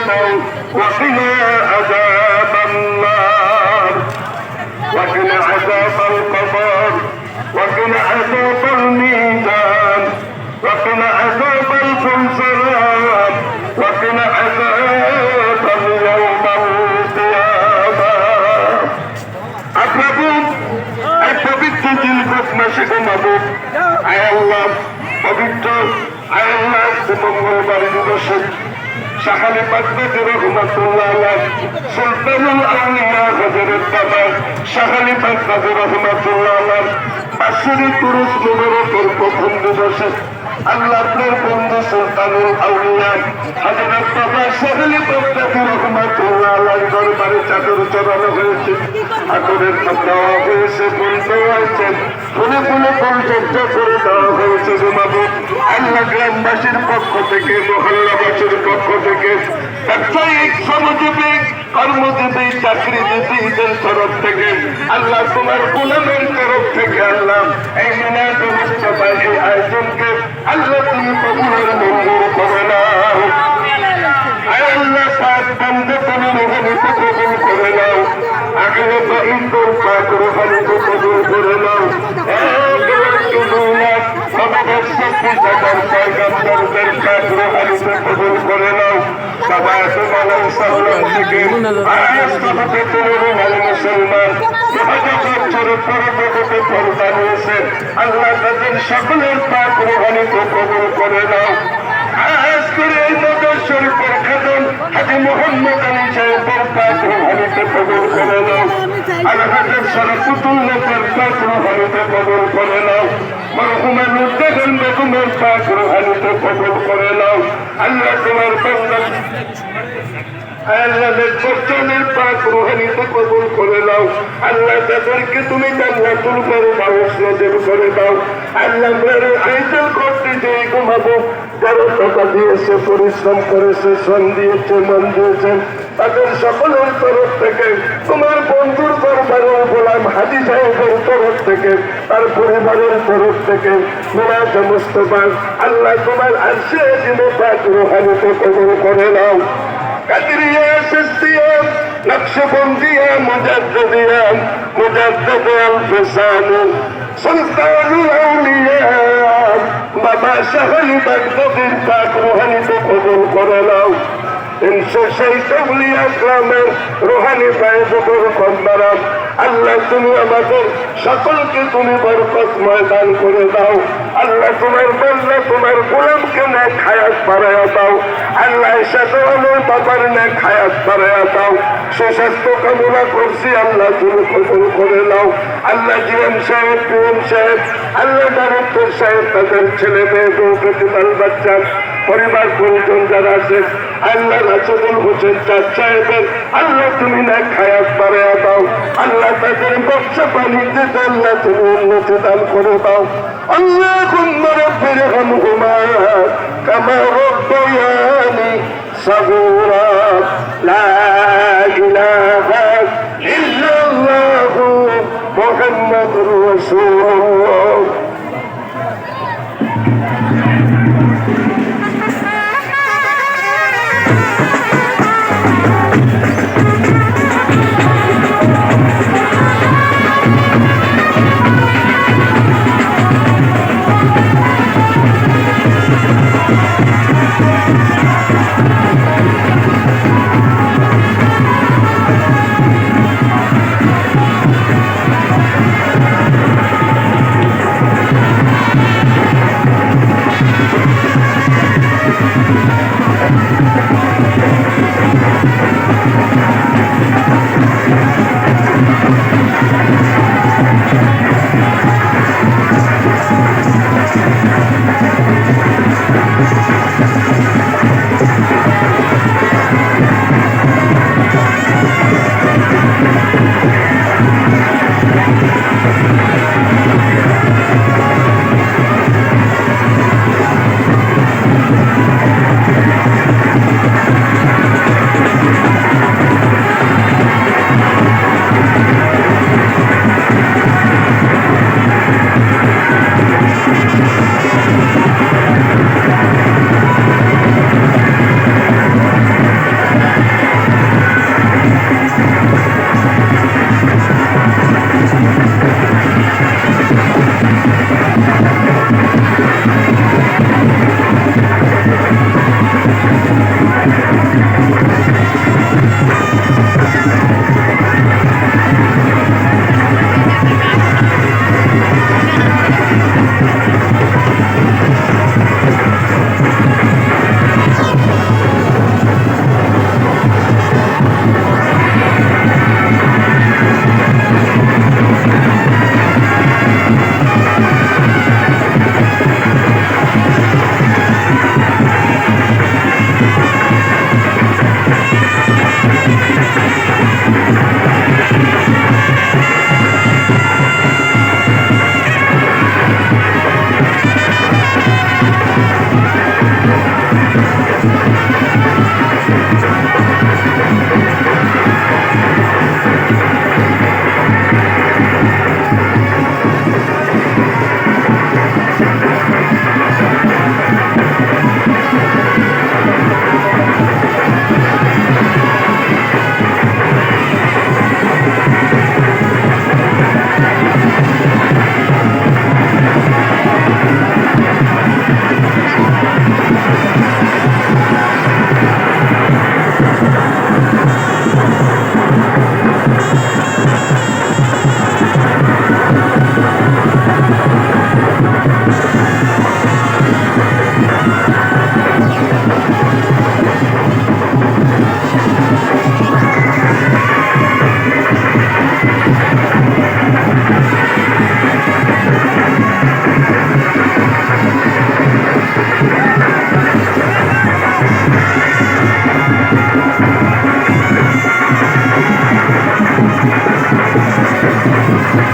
عصوا وقنا عذاب النار وقنا عذاب القبر وقنا عذاب الميزان وقنا عذاب الزلزال وقنا عذاب يوم القيامة أقربون أقربت جلدك مشيك مبوك أي الله أبيت أي الله تمام الله দিবসে শাহালি বাগদাদি রহমাতুল্লাহ সুলতানুল আউলিয়া হযরত বাবা শাহালি বাগদাদি রহমাতুল্লাহ বাসরি তুরুস মুবারকের প্রথম দিবসে আল্লাহ আপনার বন্ধু সুলতানুল আউলিয়া হযরত বাবা শাহালি বাগদাদি রহমাতুল্লাহ দরবারে চাদর চড়ানো হয়েছে আদরের দেওয়া হয়েছে ফুল দেওয়া হয়েছে ফুলে ফুলে পরিচর্যা করে দেওয়া হয়েছে। জমাবো আল্লাহ গ্রামবাসীর পক্ষ থেকে মহল্লাবাসীর পক্ষ থেকে ব্যবসায়িক শ্রমজীবী কর্মজীবী চাকরিজীবীদের তরফ থেকে আল্লাহ তোমার গুলামের তরফ থেকে আল্লাহ এই মিনাজ মুস্তফা আয়োজনকে আল্লাহ তুমি কবুলের মঞ্জুর করে নাও আয় আল্লাহ পাক বন্ধ তুমি রোহানিতে কবুল করে নাও আগে তো ইন্দুর পাক রোহানিতে কবুল করে নাও এক লক্ষ দুই লাখ হাজার পয়গম্বরদের পাক রোহানিতে কবুল করে নাও বাবা তোমার সাল্লাম থেকে আয়াস তোমাকে তুমি রুহানি মুসলমান যোগাযোগ বছরের পরে পর্দা হাজি মোহাম্মদ আলী সাহেবের পাক রুহানিতে কবুল করে নাও আলহাজের সরকুতুল লোকের পাক রুহানিতে কবুল করে নাও মরহুমা নুদ্দাগন বেগমের পাক রুহানিতে কবুল করে নাও আল্লাহ তোমার বান্দা আল্লাহের বর্তমানের পাক রুহানিতে কবুল করে নাও আল্লাহ তাদেরকে তুমি জান্নাতুল ফেরদাউস নজর করে দাও আল্লাহ মেরে আইতেল করতে যে ঘুমাবো যারা টাকা দিয়েছে পরিশ্রম করেছে শ্রম দিয়েছে, মন দিয়েছেন তাদের সকলের তরফ থেকে, তোমার বন্ধুর দরবারের গোলাম হাজি সাহেবের তরফ থেকে, তার পরিবারের তরফ থেকে তোমার সমস্ত বাস আল্লাহ তোমার আসে জিনে পাক রুহানিতে কবুল করে নাও। কাদরিয়া সিস্তিয়া বাবা শাহলি বাগদাদির পাক রুহানিতে কবুল করে নাও। রোহানি আল্লাহ তুমি আমাদের সকলকে তুমি বরকত ময়দান করে দাও। আল্লাহ তোমার বললে, তোমার গোলামকে না খায়াত বাড়াইয়া দাও। আল্লাহ সাথে আমার বাবার না খায়াত বাড়াইয়া দাও। সুস্বাস্থ্য কামনা করছি, আল্লাহ তুমি কবুল করে নাও। আল্লাহ জিএম সাহেব পিএম সাহেব, আল্লাহ ডাইরেক্টর সাহেব, তাদের ছেলে মেয়ে বউ প্রতিপাল বাচ্চা, পরিবার পরিজন যারা আছে, আল্লাহ রাসুল হোসেন চার সাহেবের আল্লাহ তুমি না খায়াত আল্লাহ তাদের ব্যবসা বাণিজ্যে আল্লাহ তুমি উন্নতি দান করে দাও আল্লাহ কুন্দর ফিরে হম ঘুমা কামা রব্বায়ানি সাগুরা লা ইলাহা ইল্লাল্লাহু মুহাম্মাদুর রাসূলুল্লাহ